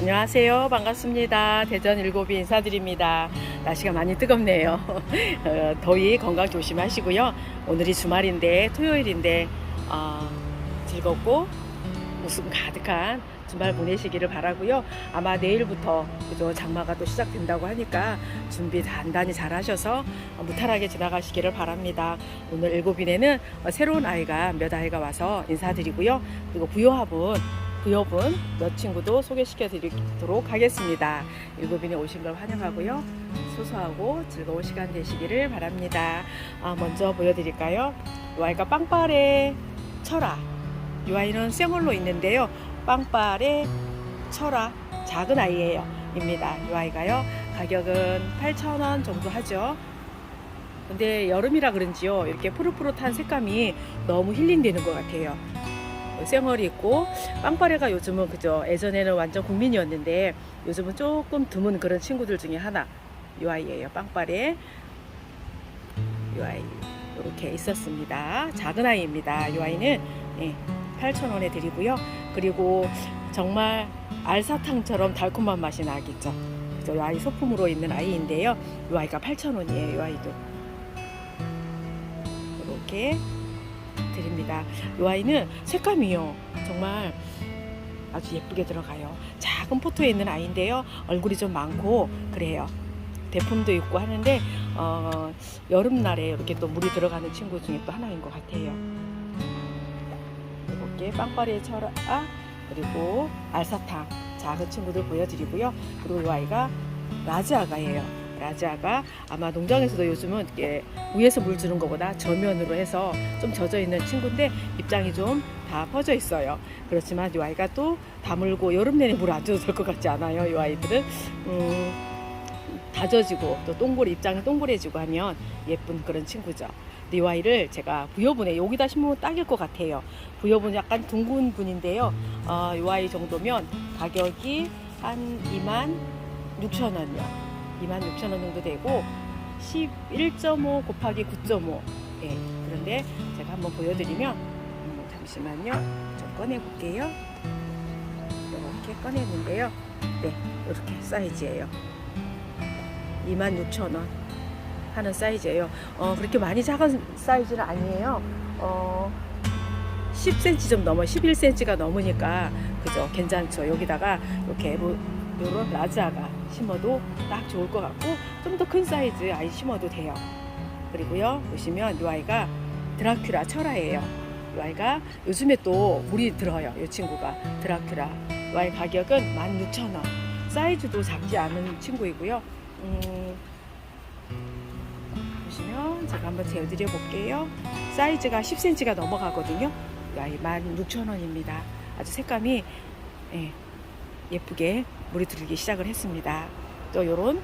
안녕하세요. 반갑습니다. 대전 일곱이 인사드립니다. 날씨가 많이 뜨겁네요. 어, 더위 건강 조심하시고요. 오늘이 주말인데 토요일인데 어, 즐겁고 웃음 가득한 주말 보내시기를 바라고요. 아마 내일부터 그죠 장마가 또 시작된다고 하니까 준비 단단히 잘 하셔서 무탈하게 지나가시기를 바랍니다. 오늘 일곱인에는 어, 새로운 아이가 몇 아이가 와서 인사드리고요. 그리고 부요합은 부여분 몇 친구도 소개시켜 드리도록 하겠습니다. 일곱인에 오신 걸 환영하고요. 소소하고 즐거운 시간 되시기를 바랍니다. 아, 먼저 보여드릴까요? 이 아이가 빵빠레 철아. 이 아이는 생얼로 있는데요. 빵빠레 철아 작은 아이예요. 입니다. 이 아이가요. 가격은 8,000원 정도 하죠. 근데 여름이라 그런지요. 이렇게 푸릇푸릇한 색감이 너무 힐링되는 것 같아요. 쌩얼이 있고 빵빠레가 요즘은 그죠 예전에는 완전 국민이었는데 요즘은 조금 드문 그런 친구들 중에 하나. 이 아이예요 빵빠레. 이 아이 이렇게 있었습니다. 작은 아이입니다. 이 아이는 예, 8,000원에 드리고요. 그리고 정말 알사탕처럼 달콤한 맛이 나겠죠. 그죠? 이 아이 소품으로 있는 아이인데요. 이 아이가 8,000원이에요 이 아이도. 이렇게 드립니다. 이 아이는 색감이요. 정말 아주 예쁘게 들어가요. 작은 포토에 있는 아이인데요. 얼굴이 좀 많고 그래요. 대품도 있고 하는데 어, 여름날에 이렇게 또 물이 들어가는 친구 중에 또 하나인 것 같아요. 이렇게 빵빠리의 철아 그리고 알사탕 작은 친구들 보여드리고요. 그리고 이 아이가 라즈아가예요. 라즈아가 아마 농장에서도 요즘은 이렇게 위에서 물 주는 것보다 저면으로 해서 좀 젖어 있는 친구인데 입장이 좀 다 퍼져 있어요. 그렇지만 이 아이가 또 다물고 여름 내내 물 안 줘도 될 것 같지 않아요. 이 아이들은 음, 다져지고 또 동그래 입장이 동그래지고 하면 예쁜 그런 친구죠. 근데 이 아이를 제가 부여분에 여기다 심으면 딱일 것 같아요. 부여분 약간 둥근 분인데요. 어, 이 아이 정도면 가격이 한 2만 6천 원이요. 2만 6천 원 정도 되고 11.5 곱하기 9.5 예, 그런데 제가 한번 보여드리면 음, 잠시만요. 좀 꺼내 볼게요. 이렇게 꺼내는데요. 네 이렇게 사이즈예요. 2만 6천 원 하는 사이즈예요. 어, 그렇게 많이 작은 사이즈는 아니에요. 어, 10cm 좀 넘어 11cm가 넘으니까 그죠? 괜찮죠? 여기다가 이렇게 뭐, 요런 라자가 심어도 딱 좋을 것 같고 좀 더 큰 사이즈 아이 심어도 돼요. 그리고요 보시면 이 아이가 드라큘라 철아예요. 이 아이가 요즘에 또 물이 들어요. 이 친구가 드라큘라. 이 아이 가격은 16,000원. 사이즈도 작지 않은 친구이고요. 음, 보시면 제가 한번 재어드려 볼게요. 사이즈가 10cm가 넘어가거든요. 이 아이 16,000원입니다. 아주 색감이 예, 예쁘게 물이 들기 시작을 했습니다. 또 이런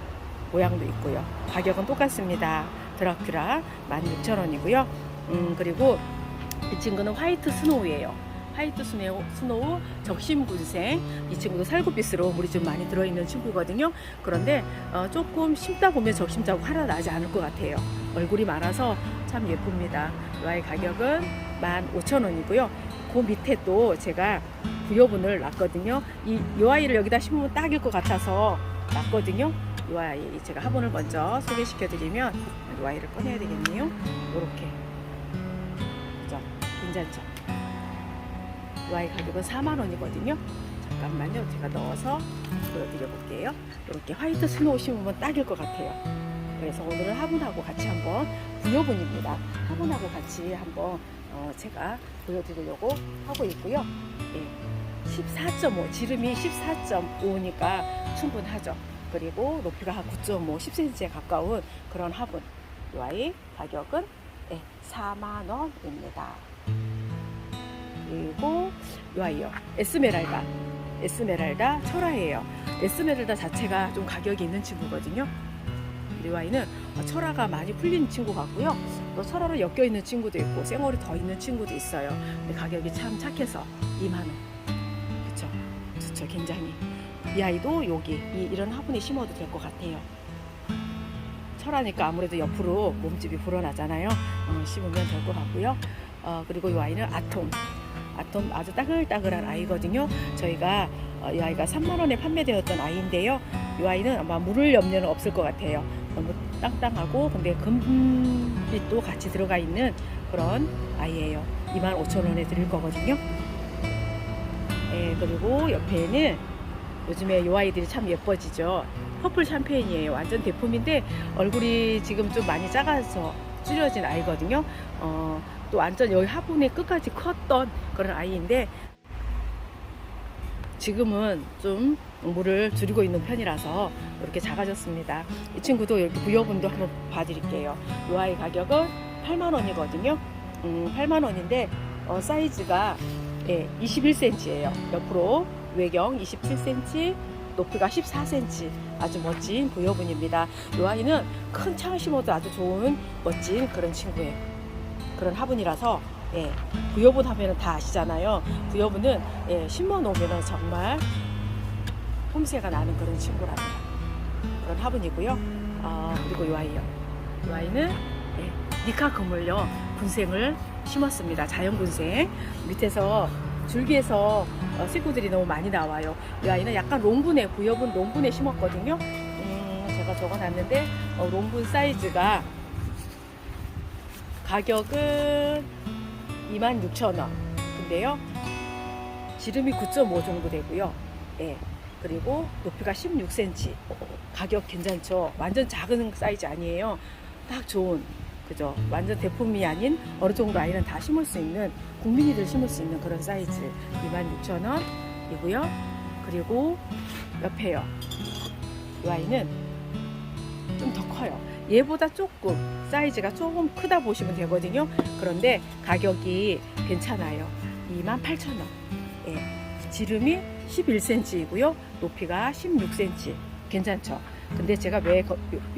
모양도 있고요. 가격은 똑같습니다. 드라큘라 16,000원이고요. 음, 그리고 이 친구는 화이트 스노우예요. 화이트 스노우, 스노우 적심군생 이 친구도 살구빛으로 물이 좀 많이 들어있는 친구거든요. 그런데 어, 조금 심다 보면 적심 자국 하나 나지 않을 것 같아요. 얼굴이 많아서 참 예쁩니다. 이 아이 가격은 15,000원이고요. 그 밑에 또 제가 부여분을 놨거든요. 이, 이 아이를 여기다 심으면 딱일 것 같아서 놨거든요. 이 아이 제가 화분을 먼저 소개시켜 드리면 이 아이를 꺼내야 되겠네요. 이렇게 그죠? 괜찮죠? 이 아이 가격은 4만 원이거든요. 잠깐만요. 제가 넣어서 보여드려 볼게요. 이렇게 화이트 스노우 심으면 딱일 것 같아요. 그래서 오늘은 화분하고 같이 한번 부여분입니다. 화분하고 같이 한번 어, 제가 보여드리려고 하고 있고요. 예, 14.5 지름이 14.5니까 충분하죠. 그리고 높이가 한 9.5, 10cm에 가까운 그런 화분. 이 아이 가격은 예, 4만 원입니다. 그리고 이 아이요. 에스메랄다. 에스메랄다 철화예요. 에스메랄다 자체가 좀 가격이 있는 친구거든요. 이 아이는 철화가 많이 풀린 친구 같고요. 또 철화로 엮여 있는 친구도 있고 생얼이 더 있는 친구도 있어요. 근데 가격이 참 착해서 2만 원. 그쵸? 좋죠. 굉장히. 이 아이도 여기 이, 이런 화분에 심어도 될 것 같아요. 철하니까 아무래도 옆으로 몸집이 불어나잖아요. 어, 심으면 될 것 같고요. 어, 그리고 이 아이는 아톰. 아톰 아주 따글따글한 아이거든요. 저희가 어, 이 아이가 3만 원에 판매되었던 아이인데요. 이 아이는 아마 물을 염려는 없을 것 같아요. 너무 땅땅하고 근데 금빛도 같이 들어가 있는 그런 아이예요. 2만 5천 원에 드릴 거거든요. 예, 그리고 옆에는 요즘에 이 아이들이 참 예뻐지죠. 퍼플 샴페인이에요. 완전 대품인데 얼굴이 지금 좀 많이 작아서 줄여진 아이거든요. 어, 또 완전 여기 하부에 끝까지 컸던 그런 아이인데 지금은 좀 물을 줄이고 있는 편이라서 이렇게 작아졌습니다. 이 친구도 이렇게 부여분도 한번 봐드릴게요. 이 아이 가격은 8만 원이거든요. 음, 8만 원인데 어, 사이즈가 예, 21cm예요. 옆으로 외경 27cm, 높이가 14cm. 아주 멋진 부여분입니다. 이 아이는 큰 창을 심어도 아주 좋은 멋진 그런 친구예요. 그런 화분이라서 예, 부여분 하면은 다 아시잖아요. 부여분은 예, 심어 놓으면은 정말 폼새가 나는 그런 친구랍니다. 그런 화분이고요. 어, 그리고 이 아이요. 이 아이는 예, 니카 그물요 군생을 심었습니다. 자연 군생 밑에서 줄기에서 어, 식구들이 너무 많이 나와요. 이 아이는 약간 롱분에 부여분 롱분에 심었거든요. 음, 제가 적어놨는데 어, 롱분 사이즈가 가격은 26,000원. 근데요, 지름이 9.5 정도 되고요. 예. 그리고 높이가 16cm. 가격 괜찮죠? 완전 작은 사이즈 아니에요. 딱 좋은, 그죠? 완전 대품이 아닌 어느 정도 아이는 다 심을 수 있는, 국민이들 심을 수 있는 그런 사이즈. 26,000원이고요. 그리고 옆에요. 이 아이는 좀 더 커요. 얘보다 조금 사이즈가 조금 크다 보시면 되거든요. 그런데 가격이 괜찮아요. 28,000원. 예. 지름이 11cm이고요. 높이가 16cm. 괜찮죠? 근데 제가 왜이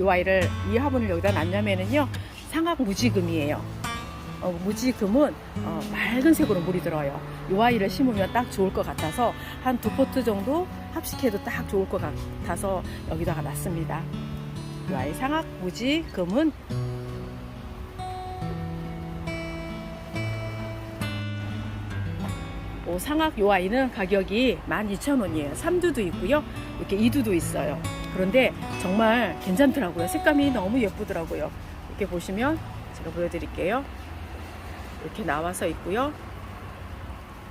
아이를 이 화분을 여기다 놨냐면은요. 상악 무지금이에요. 어, 무지금은 어, 맑은 색으로 물이 들어요. 이 아이를 심으면 딱 좋을 것 같아서 한 두 포트 정도 합식해도 딱 좋을 것 같아서 여기다가 놨습니다. 이 아이 상악 무지 금은 오, 상악 요 아이는 가격이 12,000원이에요. 3두도 있고요. 이렇게 2두도 있어요. 그런데 정말 괜찮더라고요. 색감이 너무 예쁘더라고요. 이렇게 보시면 제가 보여드릴게요. 이렇게 나와서 있고요.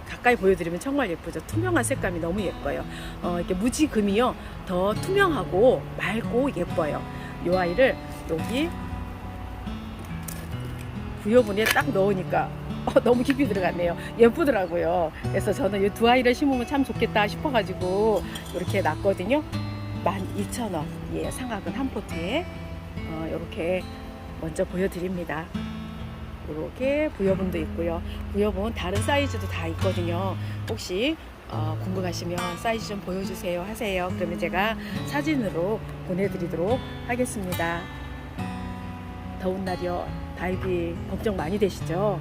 가까이 보여드리면 정말 예쁘죠. 투명한 색감이 너무 예뻐요. 어, 이렇게 무지금이요. 더 투명하고 맑고 예뻐요. 요 아이를 여기 부여분에 딱 넣으니까 어, 너무 깊이 들어갔네요. 예쁘더라고요. 그래서 저는 이 두 아이를 심으면 참 좋겠다 싶어가지고 이렇게 놨거든요. 12,000원. 예, 상악은 한 포트에 어, 이렇게 먼저 보여드립니다. 이렇게 부여분도 있고요. 부여분 다른 사이즈도 다 있거든요. 혹시 어, 궁금하시면 사이즈 좀 보여주세요 하세요. 그러면 제가 사진으로 보내드리도록 하겠습니다. 더운 날이요. 다이비 걱정 많이 되시죠?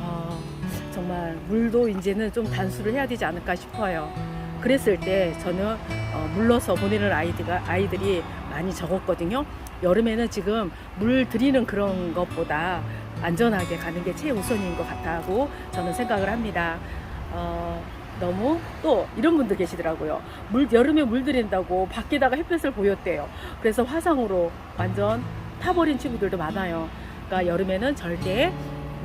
어, 정말 물도 이제는 좀 단수를 해야 되지 않을까 싶어요. 그랬을 때 저는 어, 물러서 보내는 아이들가, 아이들이 많이 적었거든요. 여름에는 지금 물 들이는 그런 것보다 안전하게 가는 게 최우선인 것 같다고 저는 생각을 합니다. 어, 너무 또 이런 분들 계시더라고요. 물 여름에 물 들인다고 밖에다가 햇볕을 보였대요. 그래서 화상으로 완전 타버린 친구들도 많아요. 그러니까 여름에는 절대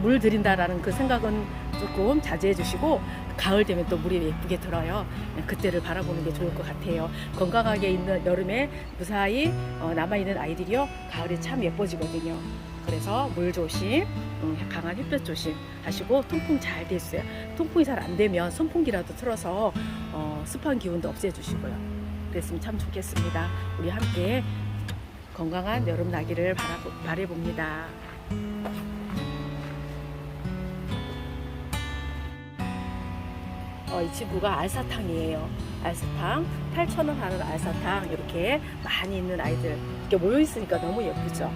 물 들인다라는 그 생각은 조금 자제해 주시고 가을 되면 또 물이 예쁘게 들어요. 그때를 바라보는 게 좋을 것 같아요. 건강하게 있는 여름에 무사히 어, 남아있는 아이들이요. 가을에 참 예뻐지거든요. 그래서 물 조심, 음, 강한 햇볕 조심 하시고 통풍 잘 됐어요. 통풍이 잘 안 되면 선풍기라도 틀어서 어, 습한 기운도 없애주시고요. 그랬으면 참 좋겠습니다. 우리 함께 건강한 여름 나기를 바라보, 바래봅니다. 어, 이 친구가 알사탕이에요. 알사탕 8,000원 하는 알사탕 이렇게 많이 있는 아이들 이렇게 모여 있으니까 너무 예쁘죠.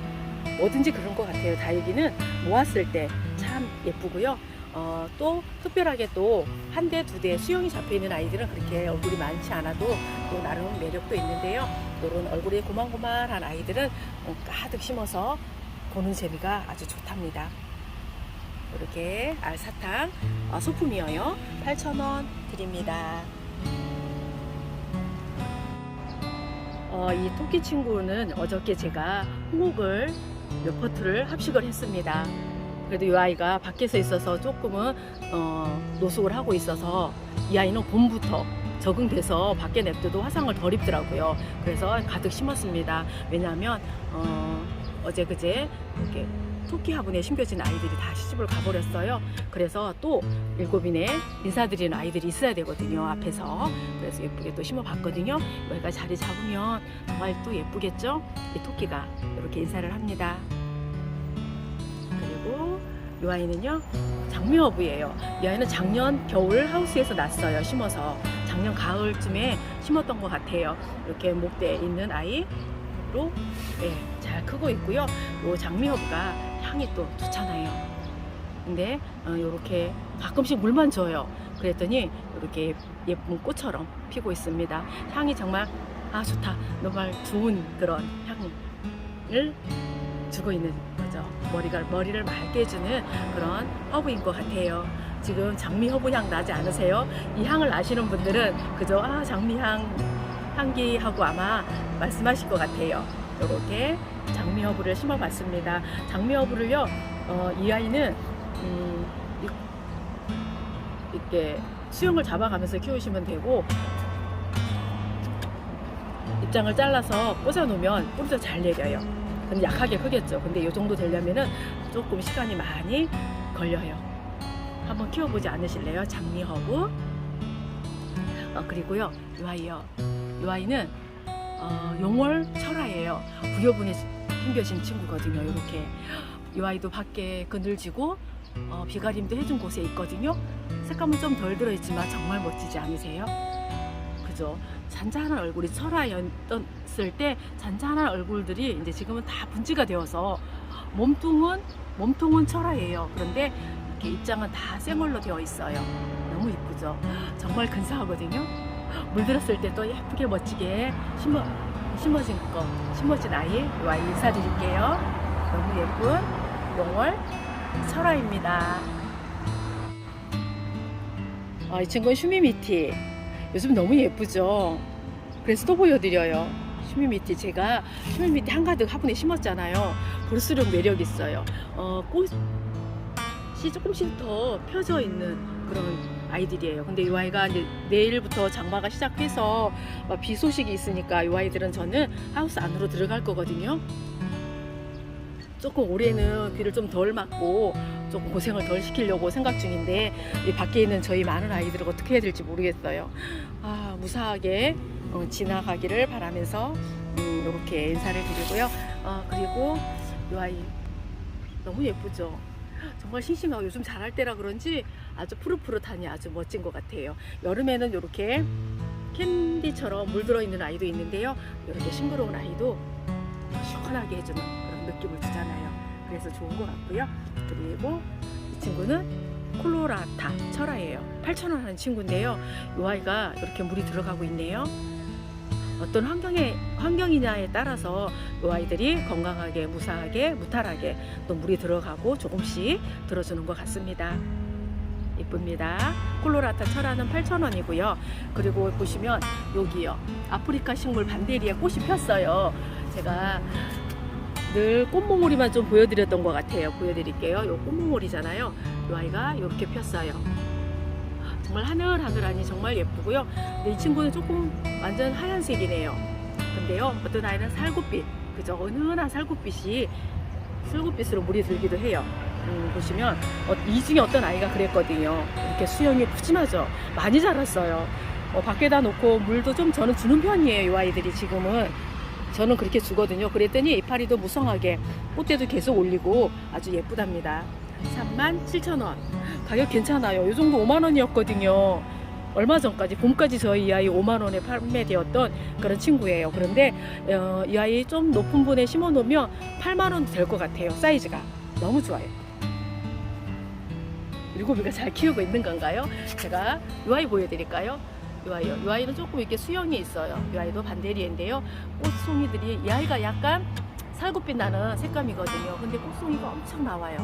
뭐든지 그런 것 같아요. 다육이는 모았을 때 참 예쁘고요. 어, 또 특별하게 또 한 대, 두 대 수영이 잡혀 있는 아이들은 그렇게 얼굴이 많지 않아도 또 나름 매력도 있는데요. 이런 얼굴이 고만고만한 아이들은 어, 가득 심어서 보는 재미가 아주 좋답니다. 이렇게 알사탕 어, 소품이에요. 8,000원 드립니다. 어, 이 토끼 친구는 어저께 제가 홍옥을 몇 포트를 합식을 했습니다. 그래도 이 아이가 밖에서 있어서 조금은 어, 노숙을 하고 있어서 이 아이는 봄부터 적응돼서 밖에 냅둬도 화상을 덜 입더라고요. 그래서 가득 심었습니다. 왜냐하면 어, 어제 그제 이렇게 토끼 화분에 심겨진 아이들이 다 시집을 가버렸어요. 그래서 또 일곱인에 인사드리는 아이들이 있어야 되거든요. 앞에서. 그래서 예쁘게 또 심어봤거든요. 여기가 자리 잡으면 정말 또 예쁘겠죠? 이 토끼가 이렇게 인사를 합니다. 그리고 이 아이는요 장미허브예요. 이 아이는 작년 겨울 하우스에서 났어요. 심어서 작년 가을쯤에 심었던 것 같아요. 이렇게 목대에 있는 아이 로 예, 잘 크고 있고요. 이 장미허브가 향이 또 좋잖아요. 근데 이렇게 가끔씩 물만 줘요. 그랬더니 이렇게 예쁜 꽃처럼 피고 있습니다. 향이 정말 아 좋다. 정말 좋은 그런 향을 주고 있는 거죠. 머리가 머리를 맑게 해주는 그런 허브인 것 같아요. 지금 장미 허브 향 나지 않으세요? 이 향을 아시는 분들은 그저 아 장미향 향기하고 아마 말씀하실 것 같아요. 이렇게 장미 허브를 심어봤습니다. 장미 허브를요, 어, 이 아이는 음, 이- 이렇게 수영을 잡아가면서 키우시면 되고 입장을 잘라서 꽂아 놓으면 뿌리도 잘 내려요. 근데 약하게 크겠죠. 근데 이 정도 되려면은 조금 시간이 많이 걸려요. 한번 키워보지 않으실래요? 장미 허브. 어, 그리고요, 이 아이요. 이 아이는 어, 용월 철화예요. 부여분에 생겨진 친구거든요. 이렇게 이 아이도 밖에 그늘지고 어, 비가림도 해준 곳에 있거든요. 색감은 좀 덜 들어있지만 정말 멋지지 않으세요? 그죠? 잔잔한 얼굴이 철화였을 때 잔잔한 얼굴들이 이제 지금은 다 분지가 되어서 몸통은 몸통은 철화예요. 그런데 이렇게 입장은 다 생얼로 되어 있어요. 너무 이쁘죠? 정말 근사하거든요. 물들었을 때 또 예쁘게 멋지게 심어 심어진 거 심어진 아이 와 인사드릴게요. 너무 예쁜 용월 철화입니다. 아, 이 친구는 슈미미티. 요즘 너무 예쁘죠? 그래서 또 보여드려요. 슈미미티. 제가 슈미미티 한가득 화분에 심었잖아요. 볼수록 매력 있어요. 어, 꽃이 조금씩 더 펴져 있는 그런 아이들이에요. 근데 이 아이가 이제 내일부터 장마가 시작해서 막비 소식이 있으니까 이 아이들은 저는 하우스 안으로 들어갈 거거든요. 조금 올해는 비를 좀 덜 맞고 조금 고생을 덜 시키려고 생각 중인데 이 밖에 있는 저희 많은 아이들을 어떻게 해야 될지 모르겠어요. 아 무사하게 어, 지나가기를 바라면서 음, 이렇게 인사를 드리고요. 어, 그리고 이 아이 너무 예쁘죠. 정말 싱싱하고 요즘 자랄 때라 그런지 아주 푸릇푸릇하니 아주 멋진 것 같아요. 여름에는 이렇게 캔디처럼 물들어 있는 아이도 있는데요. 이렇게 싱그러운 아이도 시원하게 해주는 그런 느낌을 주잖아요. 그래서 좋은 것 같고요. 그리고 이 친구는 콜로라타 철화예요. 8,000원 하는 친구인데요. 이 아이가 이렇게 물이 들어가고 있네요. 어떤 환경에 환경이냐에 따라서 이 아이들이 건강하게 무사하게 무탈하게 또 물이 들어가고 조금씩 들어주는 것 같습니다. 이쁩니다. 콜로라타 철화는 8,000원이고요. 그리고 보시면 여기요. 아프리카 식물 반대리에 꽃이 폈어요. 제가 늘 꽃몽오리만 좀 보여드렸던 것 같아요. 보여드릴게요. 요 꽃몽오리잖아요. 이 아이가 이렇게 폈어요. 정말 하늘하늘하니 정말 예쁘고요. 근데 이 친구는 조금 완전 하얀색이네요. 근데요, 어떤 아이는 살구빛, 그죠? 은은한 살구빛이 살구빛으로 물이 들기도 해요. 음, 보시면 어, 이 중에 어떤 아이가 그랬거든요. 이렇게 수영이 푸짐하죠. 많이 자랐어요. 어, 밖에다 놓고 물도 좀 저는 주는 편이에요. 이 아이들이 지금은 저는 그렇게 주거든요. 그랬더니 이파리도 무성하게 꽃대도 계속 올리고 아주 예쁘답니다. 37,000원. 가격 괜찮아요. 이 정도 5만 원이었거든요. 얼마 전까지 봄까지 저희 이 아이 5만 원에 판매되었던 그런 친구예요. 그런데 어, 이 아이 좀 높은 분에 심어 놓으면 8만 원도 될 것 같아요. 사이즈가 너무 좋아요. 일곱이가 잘 키우고 있는 건가요? 제가 이 아이 보여드릴까요? 이 아이요. 이 아이는 조금 이렇게 수영이 있어요. 이 아이도 반대리인데요. 꽃송이들이 이 아이가 약간 살구빛 나는 색감이거든요. 근데 꽃송이가 엄청 나와요.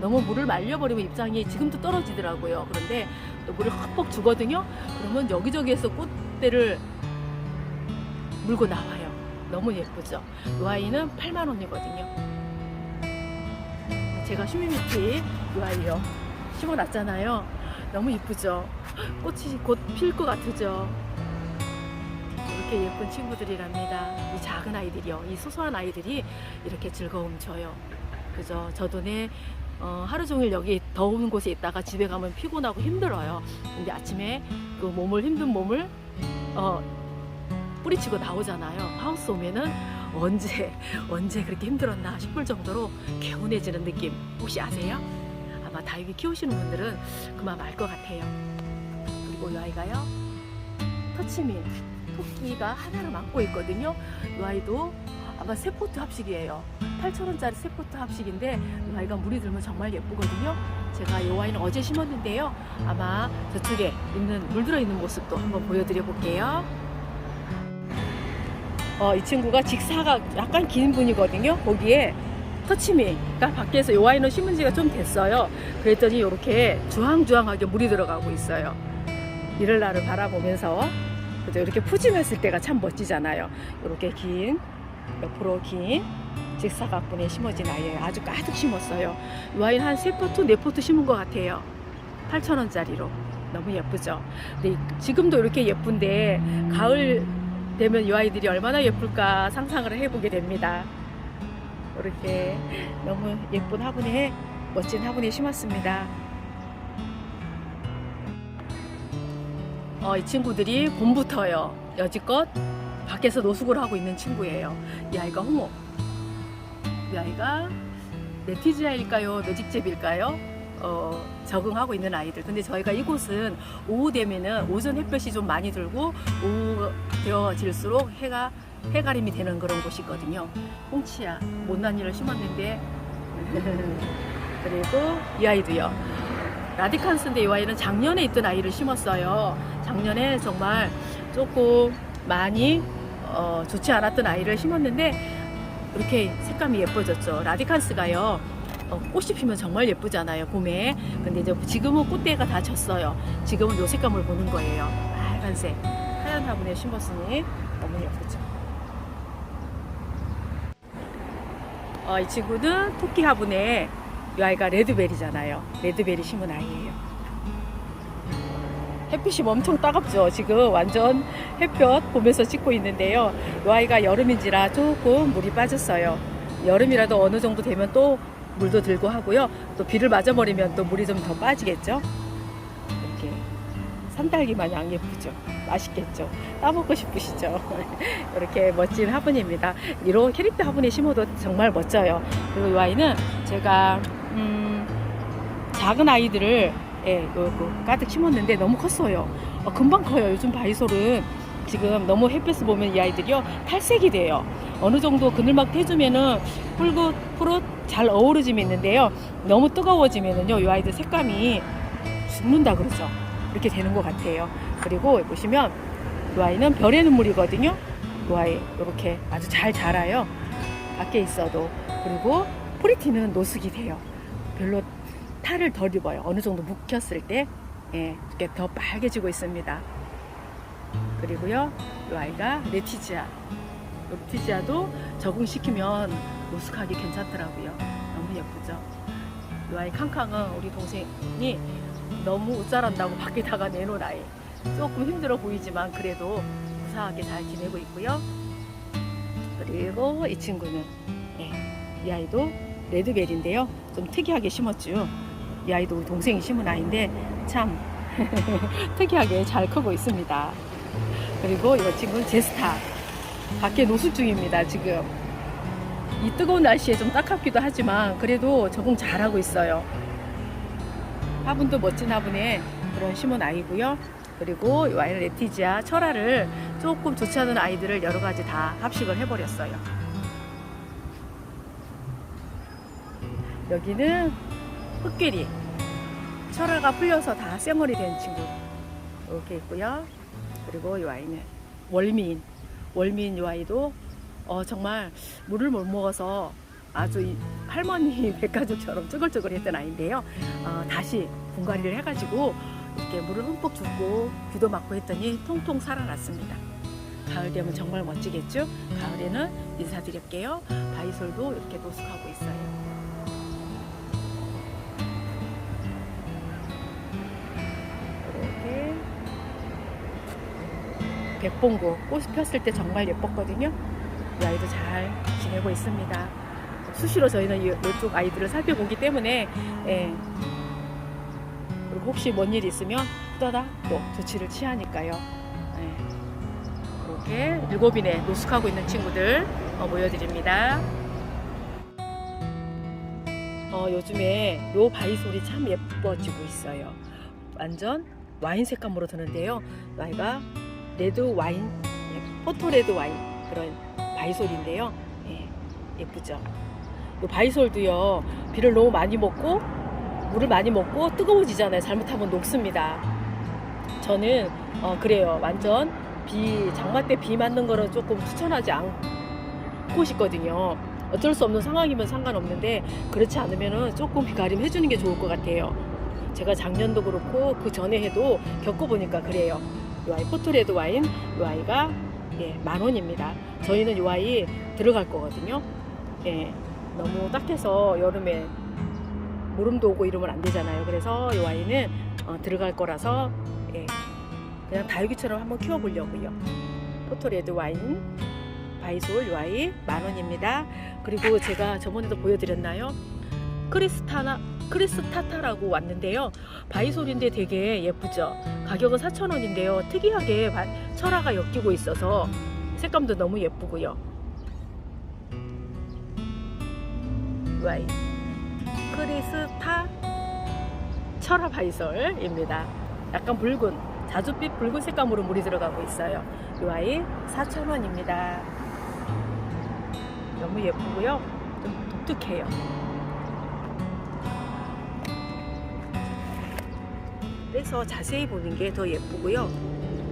너무 물을 말려버리면 입장이 지금도 떨어지더라고요. 그런데 또 물을 흠뻑 주거든요. 그러면 여기저기에서 꽃대를 물고 나와요. 너무 예쁘죠. 이 아이는 8만 원이거든요. 제가 슈미미티 이 아이요 심어놨잖아요. 너무 예쁘죠. 꽃이 곧 필 것 같으죠. 이렇게 예쁜 친구들이랍니다. 이 작은 아이들이요. 이 소소한 아이들이 이렇게 즐거움 줘요. 그죠? 저도 내 어, 하루 종일 여기 더운 곳에 있다가 집에 가면 피곤하고 힘들어요. 근데 아침에 그 몸을 힘든 몸을 어, 뿌리치고 나오잖아요. 하우스 오면은 언제 언제 그렇게 힘들었나 싶을 정도로 개운해지는 느낌 혹시 아세요? 아마 다육이 키우시는 분들은 그만 알 것 같아요. 그리고 이 아이가요 터치민 토끼가 하나를 안고 있거든요. 이 아이도 아마 세포트 합식이에요. 8,000원짜리 세포트 합식인데 이 아이가 물이 들면 정말 예쁘거든요. 제가 이 아이는 어제 심었는데요. 아마 저쪽에 있는 물 들어 있는 모습도 한번 보여드려 볼게요. 어, 이 친구가 직사각 약간 긴 분이거든요. 거기에 터치미가 밖에서 이 아이는 심은 지가 좀 됐어요. 그랬더니 이렇게 주황주황하게 물이 들어가고 있어요. 이를 날을 바라보면서 그죠? 이렇게 푸짐했을 때가 참 멋지잖아요. 이렇게 긴 옆으로 긴 직사각분에 심어진 아이예요. 아주 가득 심었어요. 이 아이는 한 3포트, 4포트 심은 것 같아요. 8,000원짜리로. 너무 예쁘죠? 근데 지금도 이렇게 예쁜데 가을 되면 이 아이들이 얼마나 예쁠까 상상을 해보게 됩니다. 이렇게 너무 예쁜 화분에 멋진 화분에 심었습니다. 어, 이 친구들이 봄부터요 여지껏 밖에서 노숙을 하고 있는 친구예요. 이 아이가 호모. 이 아이가 네티지아일까요? 매직잽일까요? 어, 적응하고 있는 아이들. 근데 저희가 이곳은 오후 되면은 오전 햇볕이 좀 많이 들고 오후 되어질수록 해가 해가림이 되는 그런 곳이거든요. 홍치야 못난이를 심었는데 그리고 이 아이도요. 라디칸스인데 이 아이는 작년에 있던 아이를 심었어요. 작년에 정말 조금 많이 어, 좋지 않았던 아이를 심었는데 이렇게 색감이 예뻐졌죠. 라디칸스가요. 어, 꽃이 피면 정말 예쁘잖아요 봄에 근데 이제 지금은 꽃대가 다 졌어요 지금은 요 색감을 보는 거예요 빨간색 하얀 화분에 심었으니 너무 예쁘죠 어, 이 친구는 토끼 화분에 이 아이가 레드베리잖아요. 레드베리 심은 아이예요. 햇빛이 엄청 따갑죠 지금. 완전 햇볕 보면서 찍고 있는데요. 이 아이가 여름인지라 조금 물이 빠졌어요. 여름이라도 어느 정도 되면 또 물도 들고 하고요. 또 비를 맞아버리면 또 물이 좀 더 빠지겠죠. 산딸기 마냥 예쁘죠. 맛있겠죠. 따먹고 싶으시죠. 이렇게 멋진 화분입니다. 이런 캐릭터 화분에 심어도 정말 멋져요. 그리고 이 아이는 제가 음, 작은 아이들을 예, 요, 요 가득 심었는데 너무 컸어요. 어, 금방 커요. 요즘 바이솔은 지금 너무 햇볕을 보면 이 아이들이요 탈색이 돼요. 어느 정도 그늘막 해주면은 푸릇 푸릇 잘 어우러짐이 있는데요. 너무 뜨거워지면은요 이 아이들 색감이 죽는다 그러죠. 이렇게 되는 것 같아요. 그리고 보시면 이 아이는 별의 눈물이거든요. 이 아이 이렇게 아주 잘 자라요. 밖에 있어도 그리고 프리티는 노숙이 돼요. 별로 탈을 덜 입어요. 어느 정도 묵혔을 때 예, 이렇게 더 빨개지고 있습니다. 그리고요, 이 아이가 레티지아. 레티지아도 적응시키면 노숙하기 괜찮더라고요. 너무 예쁘죠? 이 아이 캉캉은 우리 동생이 너무 웃자란다고 밖에다가 아이. 조금 힘들어 보이지만 그래도 무사하게 잘 지내고 있고요. 그리고 이 친구는 예, 이 아이도 레드벨인데요. 좀 특이하게 심었죠. 이 아이도 우리 동생이 심은 아이인데 참 특이하게 잘 크고 있습니다. 그리고 이 친구는 제스타. 밖에 노숙 중입니다, 지금. 이 뜨거운 날씨에 좀 따갑기도 하지만 그래도 적응 잘하고 있어요. 화분도 멋진 화분에 그런 심은 아이고요. 그리고 이 아이는 레티지아 철화를 조금 좋지 않은 아이들을 여러 가지 다 합식을 해버렸어요. 여기는 흑괴리. 철화가 풀려서 다 쌩얼이 된 친구. 이렇게 있고요. 그리고 이 아이는 월미인. 월미인 이 아이도 어, 정말 물을 못 먹어서 아주 이 할머니 백가족처럼 쭈글쭈글했던 아이인데요. 어, 다시 분갈이를 해가지고 이렇게 물을 흠뻑 주고 비도 맞고 했더니 통통 살아났습니다. 가을 되면 정말 멋지겠죠? 가을에는 인사드릴게요. 바이솔도 이렇게 노숙하고 있어요. 이렇게 백봉구 꽃이 폈을 때 정말 예뻤거든요. 이 아이도 잘 지내고 있습니다. 수시로 저희는 이- 이쪽 아이들을 살펴보기 때문에 예. 그리고 혹시 뭔일 있으면 떠다 또 조치를 취하니까요. 예. 이렇게 일곱인에 노숙하고 있는 친구들 어, 보여드립니다. 어, 요즘에 요 바이솔이 참 예뻐지고 있어요. 완전 와인 색감으로 드는데요. 아이가 레드 와인, 예, 포토 레드 와인 그런 바이솔인데요. 예, 예쁘죠. 요 바이솔도요. 비를 너무 많이 먹고 물을 많이 먹고 뜨거워지잖아요. 잘못하면 녹습니다. 저는 어, 그래요. 완전 비 장마 때 비 맞는 거는 조금 추천하지 않고 싶거든요. 어쩔 수 없는 상황이면 상관없는데 그렇지 않으면은 조금 비가림 해주는 게 좋을 것 같아요. 제가 작년도 그렇고 그 전에 해도 겪어보니까 그래요. 이 아이 포토레드 와인 이 아이가 예, 만 원입니다. 저희는 이 아이 들어갈 거거든요. 예, 너무 딱해서 여름에 무름도 오고 이러면 안 되잖아요. 그래서 이 아이는 어, 들어갈 거라서 예, 그냥 다육이처럼 한번 키워보려고요. 포토레드 와인 바이솔 이 아이 만 원입니다. 그리고 제가 저번에도 보여드렸나요? 크리스타나 크리스타타라고 왔는데요. 바이솔인데 되게 예쁘죠. 가격은 4,000원인데요. 특이하게 바- 철화가 엮이고 있어서 색감도 너무 예쁘고요. 이 아이 크리스타 철화 바이솔입니다. 약간 붉은 자줏빛 붉은 색감으로 물이 들어가고 있어요. 이 아이 4,000원입니다. 너무 예쁘고요. 좀 독특해요. 그래서 자세히 보는 게 더 예쁘고요.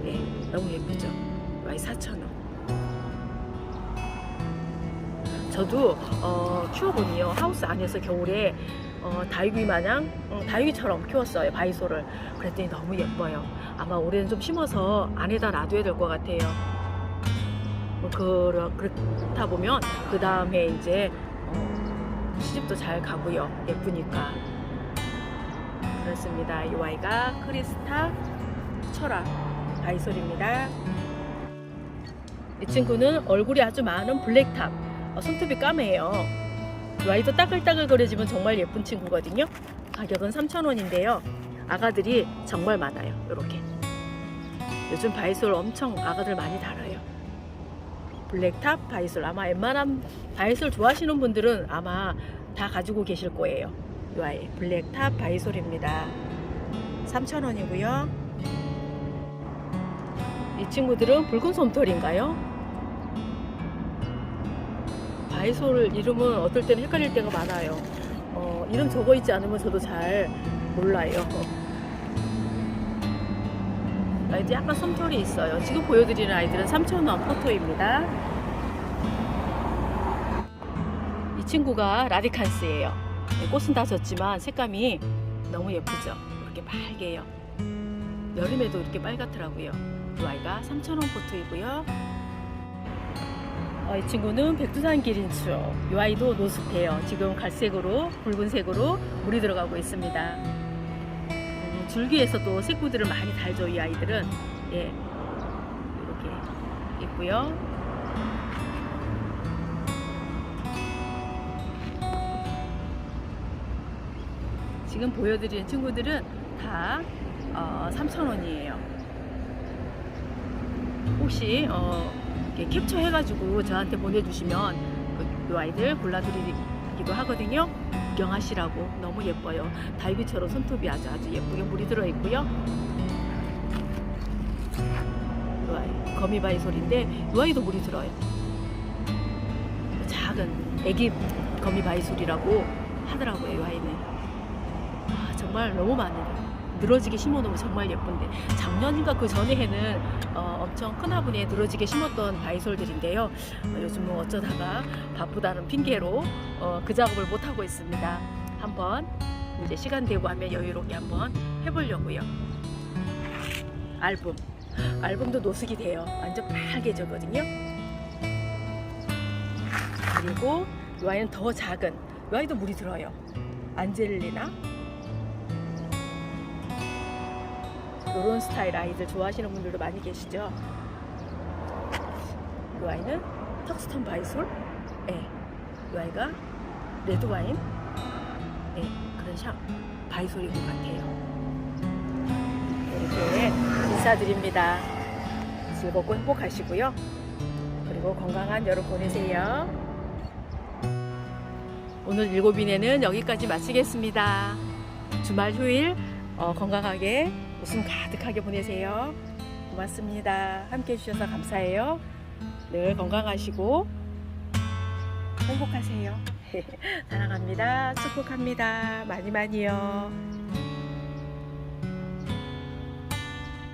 예, 너무 예쁘죠. 이 아이 4,000원. 저도 어, 키워보니요. 하우스 안에서 겨울에 어, 다육이 마냥 어, 다육이처럼 키웠어요 바이솔을 그랬더니 너무 예뻐요. 아마 올해는 좀 심어서 안에다 놔둬야 될 것 같아요. 뭐 그러, 그렇다 보면 그 다음에 이제 어, 시집도 잘 가고요. 예쁘니까. 그렇습니다. 이 아이가 크리스타 철화 바이솔입니다. 이 친구는 얼굴이 아주 많은 블랙탑 어, 손톱이 까매요. 이 아이도 따글따글 거려지면 정말 예쁜 친구거든요. 가격은 3,000원인데요. 아가들이 정말 많아요. 이렇게. 요즘 바이솔 엄청 아가들 많이 달아요. 블랙탑 바이솔 아마 웬만한 바이솔 좋아하시는 분들은 아마 다 가지고 계실 거예요. 이 아이 블랙탑 바이솔입니다. 3,000원이고요. 이 친구들은 붉은 솜털인가요? 바이솔 이름은 어떨 때는 헷갈릴 때가 많아요. 어, 이름 적어 있지 않으면 저도 잘 몰라요. 아이들 약간 솜털이 있어요. 지금 보여드리는 아이들은 3,000원 포토입니다. 이 친구가 라디칸스예요. 네, 꽃은 다 졌지만 색감이 너무 예쁘죠. 이렇게 빨개요. 여름에도 이렇게 빨갛더라고요. 이 아이가 3,000원 포토이고요. 어, 이 친구는 백두산 기린추. 이 아이도 노숙해요. 지금 갈색으로, 붉은색으로 물이 들어가고 있습니다. 음, 줄기에서도 색구들을 많이 달죠. 이 아이들은 예 이렇게 있고요. 지금 보여드리는 친구들은 다 어, 3,000원이에요. 혹시 어, 캡처해가지고 저한테 보내주시면 그, 이 아이들 골라드리기도 하거든요. 구경하시라고 너무 예뻐요. 달비처럼 손톱이 아주 아주 예쁘게 물이 들어있고요. 이 아이 거미바이솔인데 이 아이도 물이 들어요. 작은 애기 거미바이솔이라고 하더라고요. 이 아이는 아, 정말 너무 많아요. 늘어지게 심어놓으면 정말 예쁜데 작년인가 그 전에 해는 어, 엄청 큰 화분에 늘어지게 심었던 바이솔들인데요. 어, 요즘은 어쩌다가 바쁘다는 핑계로 어, 그 작업을 못 하고 있습니다. 한번 이제 시간 되고 하면 여유롭게 한번 해보려고요. 앨범 앨범도 노숙이 돼요. 완전 빨개졌거든요. 그리고 이 아이는 더 작은 이 아이도 물이 들어요. 안젤리나 이런 스타일 아이들 좋아하시는 분들도 많이 계시죠. 이 아이는 턱스턴 바이솔, 예, 이 아이가 레드 와인, 예, 그런 샵 바이솔인 것 같아요. 이렇게 인사드립니다. 즐겁고 행복하시고요. 그리고 건강한 여름 보내세요. 오늘 일곱인에는 여기까지 마치겠습니다. 주말 휴일 어, 건강하게 웃음 가득하게 보내세요. 고맙습니다. 함께 해주셔서 감사해요. 늘 건강하시고 행복하세요. 사랑합니다. 축복합니다. 많이 많이요.